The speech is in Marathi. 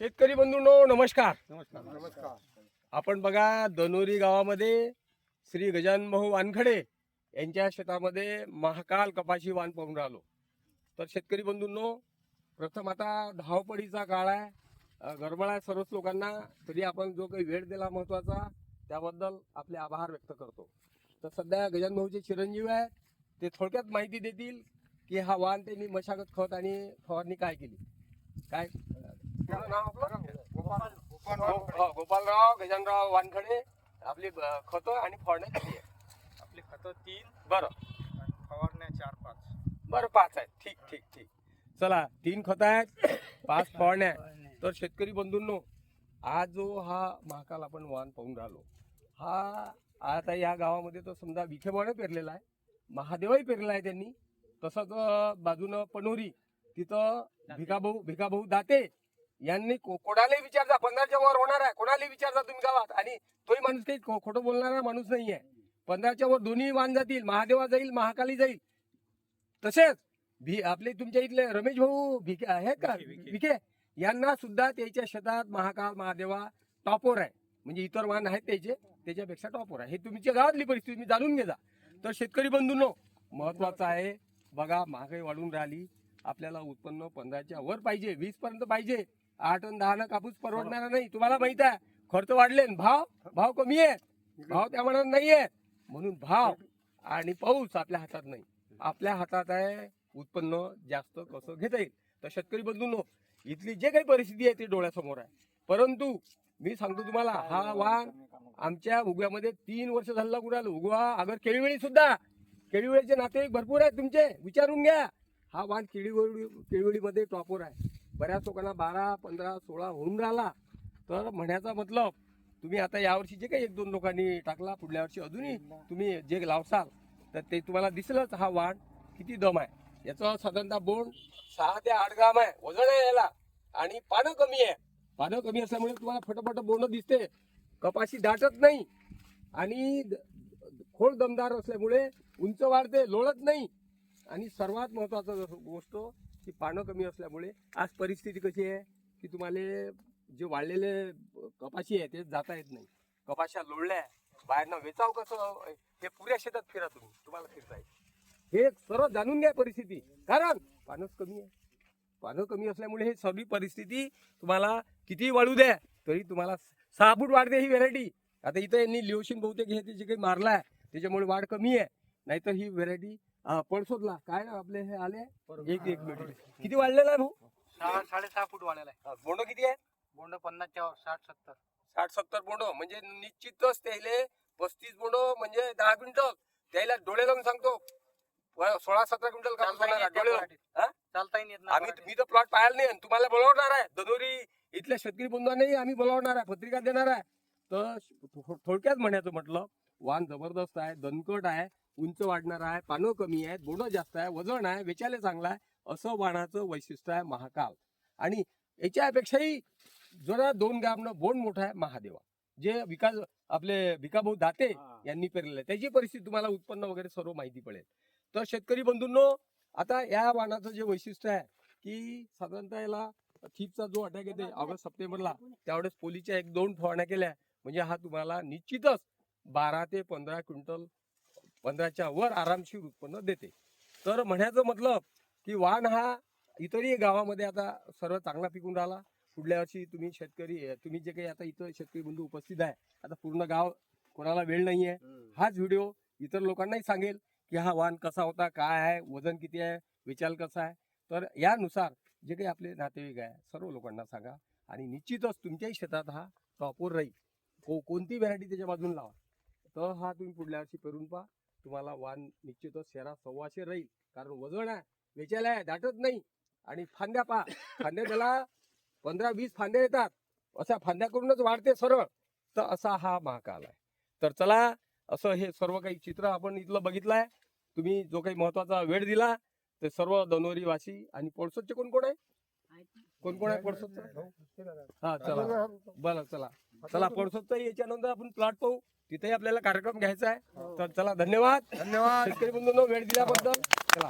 शेतकरी बंधूंनो नमस्कार. नमस्कार. नमस्कार. आपण बघा दनोरी गावामध्ये श्री गजानन भाऊ वानखडे यांच्या शेतामध्ये महाकाल कपाशी वाण पाहून राहिलो. तर शेतकरी बंधूंनो प्रथम आता धावपळीचा काळ आहे. गडबड आहे सर्वच लोकांना. तरी आपण जो काही वेळ दिला महत्त्वाचा त्याबद्दल आपले आभार व्यक्त करतो. तर सध्या गजानन भाऊचे चिरंजीव आहेत ते थोडक्यात माहिती देतील की हा वाण त्यांनी मशागत खत आणि फवारणी काय केली? काय? हो, गोपालराव गजानराव वानखडे आपली ब- खतं आणि फवारण्या किती आहे आपले खत तीन बरं. आणि फवारण्या चार पाच. बरं पाच आहेत. ठीक ठीक ठीक. चला तीन खतं आहेत पाच फवारण्या आहेत. तर शेतकरी बंधूंनो आज जो हा महाकाल आपण वाण पाहून राहिलो हा आता या गावामध्ये तर समजा विखेबाणे पेरलेला आहे महादेवही पेरलेला आहे त्यांनी. तसंच अं, बाजूनं पनोरी तिथं भिकाभाऊ भिकाभाऊ दाते. यांनी कोणालाही विचारता पंधराच्या वर होणार आहे. कोणालाही विचारता तुम्ही गावात. आणि तोही माणूस काही खोटं बोलणारा माणूस नाही आहे पंधराच्या वर दोन्ही वाण जातील महादेवा जाईल महाकाली जाईल. तसेच भी आपले तुमच्या इथले रमेश भाऊ भिके आहेत का. विखे यांना सुद्धा त्याच्या शेतात महाकाल महादेवा टॉपवर आहे. म्हणजे इतर वाहन आहेत त्याचे त्याच्यापेक्षा टॉपवर आहे. हे तुमच्या गावातली परिस्थिती मी जाणून घे जा तर शेतकरी बंधूंनो महत्वाचं आहे बघा महागाई वाढून राहिली. आपल्याला उत्पन्न पंधराच्या वर पाहिजे वीस पर्यंत पाहिजे. आठ आणि दहा कापूस परवडणारा नाही. तुम्हाला माहीत आहे खर्च वाढले भाव भाव कमी आहे भाव त्या मनात नाही आहे म्हणून भाव आणि पाऊस आपल्या हातात नाही. आपल्या हातात आहे उत्पन्न जास्त कसं घेता येईल. तर शेतकरी बंधूंनो इथली जे काही परिस्थिती आहे ती डोळ्यासमोर आहे. परंतु मी सांगतो तुम्हाला हा वाण आमच्या उगव्यामध्ये तीन वर्ष झालं राहिलं. उगवा अगर केळीवेळी सुद्धा केळीवेळीचे नातेवाईक भरपूर आहेत तुमचे. विचारून घ्या. हा वाण केळीवळी केळीवळीमध्ये टॉपवर आहे. बऱ्याच लोकांना बारा पंधरा सोळा होऊन राहिला तर म्हणायचा मतलब तुम्ही आता यावर्षी जे काही एक दोन लोकांनी टाकला पुढल्या वर्षी अजूनही तुम्ही जे लावसाल तर ते तुम्हाला दिसलंच हा वाण किती दम आहे. याचं साधारणतः बोंड सहा ते आठ ग्राम आहे वजन आहे याला आणि पानं कमी आहे. पानं कमी असल्यामुळे तुम्हाला फटाफट बोंड दिसते कपाशी दाटत नाही आणि द- खोल दमदार असल्यामुळे उंच वाढते लोळत नाही आणि सर्वात महत्वाचं गोष्ट की पानं कमी असल्यामुळे आज परिस्थिती कशी आहे की तुम्हाला जे वाढलेले कपाशी आहे ते जाता येत नाही. कपाशा लोळल्या बाहेरनं वेचाव कसं? हे पुऱ्या शेतात फिरा तुम्ही. तुम्हाला फिरता येईल. हे सर्व जाणून घ्या परिस्थिती. कारण पानच कमी आहे. पानं कमी असल्यामुळे हे सगळी परिस्थिती तुम्हाला किती वाढू द्या तरी तुम्हाला सहा फूट वाढते ही व्हेरायटी आता इथं यांनी लिओशिन बहुतेक हे जे काही मारला आहे त्याच्यामुळे वाढ कमी आहे. नाहीतर ही व्हेरायटी पळसोदला काय ना आपले हे आले? एक एक मिनिट. किती वाढलेला आहे भाऊ? सहा साडेसहा फूट वाढलेला आहे. बोंड किती आहे? बोंड पन्नासच्या साठ सत्तर. साठ सत्तर बोंड म्हणजे निश्चितच त्याले पस्तीस बोंड म्हणजे दहा क्विंटल. त्याला डोळे लावून सांगतो. सोळा सतरा क्विंटल कापूस चालता होणार आहे, येत डोळे नाही. हा? आम्ही. मी तर प्लॉट पाहायला नाही तुम्हाला बोलावणार आहे. दनोरी इथल्या शेतकरी बंधूंनाही आम्ही बोलावणार आहे पत्रिका देणार आहे. तर थोडक्यात म्हणायचं म्हटलं वाण जबरदस्त आहे दणकट आहे. उंच वाढणार आहे पानं कमी आहेत बोंड जास्त आहे वजन आहे वेचायला चांगला आहे असं वाणाचं वैशिष्ट्य आहे महाकाल. आणि याच्यापेक्षाही जरा दोन ग्रामनं बोंड मोठा आहे महादेवा. जे विकास आपले भिकाभाऊ दाते. यांनी पेरलेलं आहे. त्याची परिस्थिती तुम्हाला उत्पन्न वगैरे सर्व माहिती पडेल. तर शेतकरी बंधूंनो आता या वाणाचं जे वैशिष्ट्य आहे की साधारणतः याला थीपचा जो अटॅक येते ऑगस्ट सप्टेंबरला त्यावेळेस पोलीच्या एक दोन फवारण्या केल्या. म्हणजे हा तुम्हाला निश्चितच बारा ते पंधरा क्विंटल पंधराच्या वर आरामशीर उत्पन्न देते. तर म्हणायचं मतलब की वाण हा इतरही गावामध्ये आता सर्व चांगला पिकून राहिला. पुढल्या वर्षी तुम्ही शेतकरी तुम्ही जे काही आता इथं शेतकरी बंधू उपस्थित आहे आता पूर्ण गाव कोणाला वेळ नाही आहे हाच व्हिडिओ इतर लोकांनाही सांगेल की हा वाण कसा होता काय आहे वजन किती आहे विचार कसा आहे. तर यानुसार जे काही आपले नातेवाईक आहे सर्व लोकांना सांगा आणि निश्चितच तुमच्याही शेतात हा टॉपवर राहील. को कोणती व्हरायटी त्याच्या बाजून लावा. तर हा तुम्ही पुढल्या वर्षी पेरून पहा. तुम्हाला वाण निश्चितच शेरा सव्वाशे राहील. कारण वजन आहे. वेचायला आहे. दाटत नाही. आणि फांद्या पहा. फांद्या त्याला पंधरा वीस फांद्या येतात. अशा फांद्या करूनच वाढते सरळ तर असा हा महाकाल आहे. तर चला असं हे सर्व काही चित्र आपण इथलं बघितलं आहे तुम्ही जो काही महत्त्वाचा वेळ दिला ते सर्व दनोरी वासी आणि पळसोदचे कोण कोण आहे? कोण कोण आहे पळसोदचं हा चला. बरं चला. चला पळसोदचा याच्यानंतर आपण प्लॉट पाहू. तिथेही आपल्याला कार्यक्रम घ्यायचा आहे. तर चला धन्यवाद. धन्यवाद. शेतकरी बंधूंनो वेळ दिल्याबद्दल. चला.